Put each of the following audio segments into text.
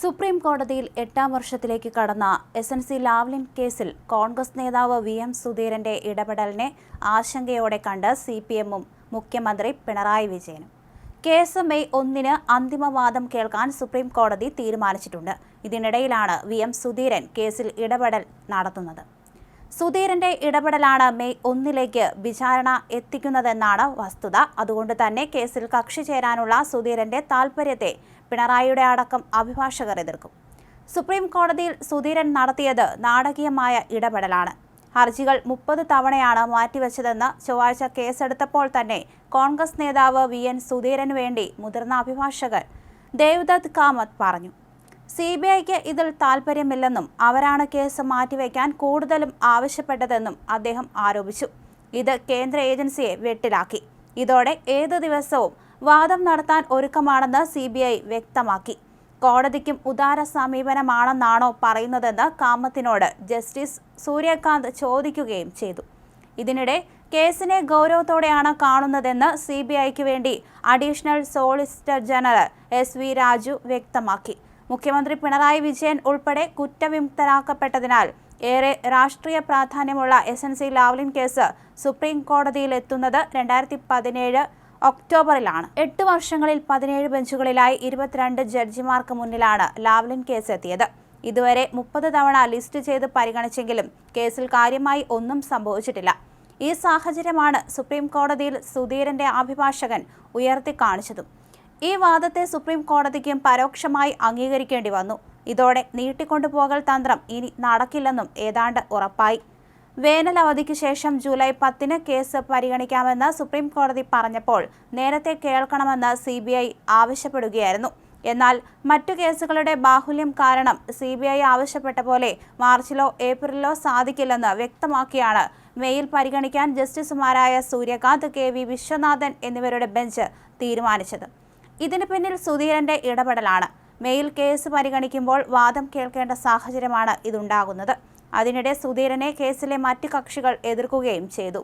Supreme കോടതിയിൽ എട്ടാം വർഷത്തിലേക്ക് കടന്ന എസ് എൻ സി ലാവ്ലിൻ കേസിൽ കോൺഗ്രസ് നേതാവ് വി എം സുധീരന്റെ ഇടപെടലിനെ ആശങ്കയോടെ കണ്ട് സി പി എമ്മും മുഖ്യമന്ത്രി പിണറായി വിജയനും. കേസ് മെയ് ഒന്നിന് അന്തിമവാദം കേൾക്കാൻ സുപ്രീം കോടതി തീരുമാനിച്ചിട്ടുണ്ട്. ഇതിനിടയിലാണ് വി എം സുധീരൻ കേസിൽ ഇടപെടൽ നടത്തുന്നത്. സുധീരന്റെ ഇടപെടലാണ് മെയ് ഒന്നിലേക്ക് വിചാരണ എത്തിക്കുന്നതെന്നാണ് വസ്തുത. അതുകൊണ്ട് തന്നെ കേസിൽ കക്ഷി ചേരാനുള്ള സുധീരന്റെ താൽപര്യത്തെ പിണറായിയുടെ അടക്കം അഭിഭാഷകർ എതിർക്കും. സുപ്രീം കോടതിയിൽ സുധീരൻ നടത്തിയത് നാടകീയമായ ഇടപെടലാണ്. ഹർജികൾ മുപ്പത് തവണയാണ് മാറ്റിവെച്ചതെന്ന് ചൊവ്വാഴ്ച കേസെടുത്തപ്പോൾ തന്നെ കോൺഗ്രസ് നേതാവ് വി എൻ സുധീരന് വേണ്ടി മുതിർന്ന അഭിഭാഷകൻ ദേവ്ദത്ത് കാമത്ത് പറഞ്ഞു. സി ബി ഐക്ക് ഇതിൽ താൽപ്പര്യമില്ലെന്നും അവരാണ് കേസ് മാറ്റിവെക്കാൻ കൂടുതലും ആവശ്യപ്പെട്ടതെന്നും അദ്ദേഹം ആരോപിച്ചു. ഇത് കേന്ദ്ര ഏജൻസിയെ വെട്ടിലാക്കി. ഇതോടെ ഏതു ദിവസവും വാദം നടത്താൻ ഒരുക്കമാണെന്ന് സി വ്യക്തമാക്കി. കോടതിക്കും ഉദാര സമീപനമാണെന്നാണോ പറയുന്നതെന്ന് കാമത്തിനോട് ജസ്റ്റിസ് സൂര്യകാന്ത് ചോദിക്കുകയും ചെയ്തു. ഇതിനിടെ കേസിനെ ഗൗരവത്തോടെയാണ് കാണുന്നതെന്ന് സി ബി ഐക്ക് വേണ്ടി additional solicitor general S V Raju വ്യക്തമാക്കി. മുഖ്യമന്ത്രി പിണറായി വിജയൻ ഉൾപ്പെടെ കുറ്റവിമുക്തരാക്കപ്പെട്ടതിനാൽ ഏറെ രാഷ്ട്രീയ പ്രാധാന്യമുള്ള S N C Lavalin case supreme കോടതിയിൽ എത്തുന്നത് രണ്ടായിരത്തി പതിനേഴ് ഒക്ടോബറിലാണ്. എട്ട് വർഷങ്ങളിൽ പതിനേഴ് ബെഞ്ചുകളിലായി ഇരുപത്തിരണ്ട് ജഡ്ജിമാർക്ക് മുന്നിലാണ് ലാവ്ലിൻ കേസ് എത്തിയത് ഇതുവരെ മുപ്പത് തവണ ലിസ്റ്റ് ചെയ്ത് പരിഗണിച്ചെങ്കിലും കേസിൽ കാര്യമായി ഒന്നും സംഭവിച്ചിട്ടില്ല. ഈ സാഹചര്യമാണ് സുപ്രീം കോടതിയിൽ സുധീരന്റെ അഭിഭാഷകൻ ഉയർത്തി കാണിച്ചതും. ഈ വാദത്തെ സുപ്രീം കോടതിക്കും പരോക്ഷമായി അംഗീകരിക്കേണ്ടി വന്നു. ഇതോടെ നീട്ടിക്കൊണ്ടുപോകൽ തന്ത്രം ഇനി നടക്കില്ലെന്നും ഏതാണ്ട് ഉറപ്പായി. വേനൽ അവധിക്ക് ശേഷം ജൂലൈ പത്തിന് കേസ് പരിഗണിക്കാമെന്ന് സുപ്രീം കോടതി പറഞ്ഞപ്പോൾ നേരത്തെ കേൾക്കണമെന്ന് സി ബി ഐ ആവശ്യപ്പെടുകയായിരുന്നു. എന്നാൽ മറ്റു കേസുകളുടെ ബാഹുല്യം കാരണം സി ബി ഐ ആവശ്യപ്പെട്ട പോലെ മാർച്ചിലോ ഏപ്രിലിലോ സാധിക്കില്ലെന്ന് വ്യക്തമാക്കിയാണ് മെയിൽ പരിഗണിക്കാൻ ജസ്റ്റിസുമാരായ സൂര്യകാന്ത് കെ വി വിശ്വനാഥൻ എന്നിവരുടെ ബെഞ്ച് തീരുമാനിച്ചത്. ഇതിന് പിന്നിൽ സുധീരന്റെ ഇടപെടലാണ്. മെയിൽ കേസ് പരിഗണിക്കുമ്പോൾ വാദം കേൾക്കേണ്ട സാഹചര്യമാണ് ഇതുണ്ടാകുന്നത്. അതിനിടെ സുധീരനെ കേസിലെ മറ്റ് കക്ഷികൾ എതിർക്കുകയും ചെയ്തു.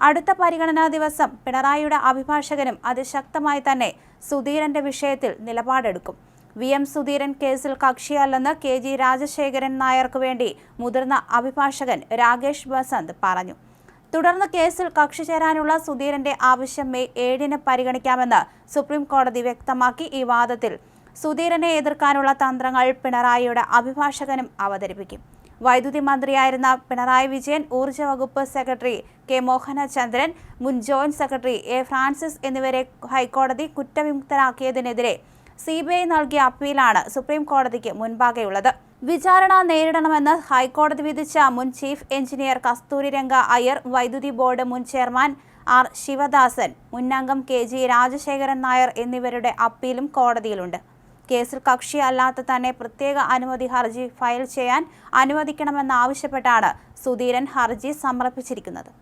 അടുത്ത പരിഗണനാ ദിവസം പിണറായിയുടെ അഭിഭാഷകനും അതിശക്തമായി തന്നെ സുധീരന്റെ വിഷയത്തിൽ നിലപാടെടുക്കും. വി. എം. സുധീരൻ കേസിൽ കക്ഷിയല്ലെന്ന് കെ. ജി. രാജശേഖരൻ നായർക്ക് വേണ്ടി മുതിർന്ന അഭിഭാഷകൻ രാകേഷ് ബസന്ത് പറഞ്ഞു. തുടർന്ന് കേസിൽ കക്ഷി ചേരാനുള്ള സുധീരന്റെ ആവശ്യം മെയ് ഏഴിന് പരിഗണിക്കാമെന്ന് സുപ്രീം കോടതി വ്യക്തമാക്കി ഈ വാദത്തിൽ. സുധീരനെ എതിർക്കാനുള്ള തന്ത്രങ്ങൾ പിണറായിയുടെ അഭിഭാഷകനും അവതരിപ്പിക്കും. വൈദ്യുതി മന്ത്രിയായിരുന്ന പിണറായി വിജയൻ ഊർജ വകുപ്പ് സെക്രട്ടറി കെ മോഹനചന്ദ്രൻ മുൻ ജോയിന്റ് സെക്രട്ടറി എ ഫ്രാൻസിസ് എന്നിവരെ ഹൈക്കോടതി കുറ്റവിമുക്തരാക്കിയതിനെതിരെ സി ബി ഐ നൽകിയ അപ്പീലാണ് സുപ്രീം കോടതിക്ക് മുൻപാകെയുള്ളത്. വിചാരണ നേരിടണമെന്ന് ഹൈക്കോടതി വിധിച്ച മുൻ ചീഫ് എഞ്ചിനീയർ കസ്തൂരി രംഗ അയ്യർ വൈദ്യുതി ബോർഡ് മുൻ ചെയർമാൻ ആർ ശിവദാസൻ മുന്നംഗം കെ ജി രാജശേഖരൻ നായർ എന്നിവരുടെ അപ്പീലും കോടതിയിലുണ്ട്. കേസിൽ കക്ഷിയല്ലാത്ത തന്നെ പ്രത്യേക അനുമതി ഹർജി ഫയൽ ചെയ്യാൻ അനുവദിക്കണമെന്നാവശ്യപ്പെട്ടാണ് സുധീരൻ ഹർജി സമർപ്പിച്ചിരിക്കുന്നത്.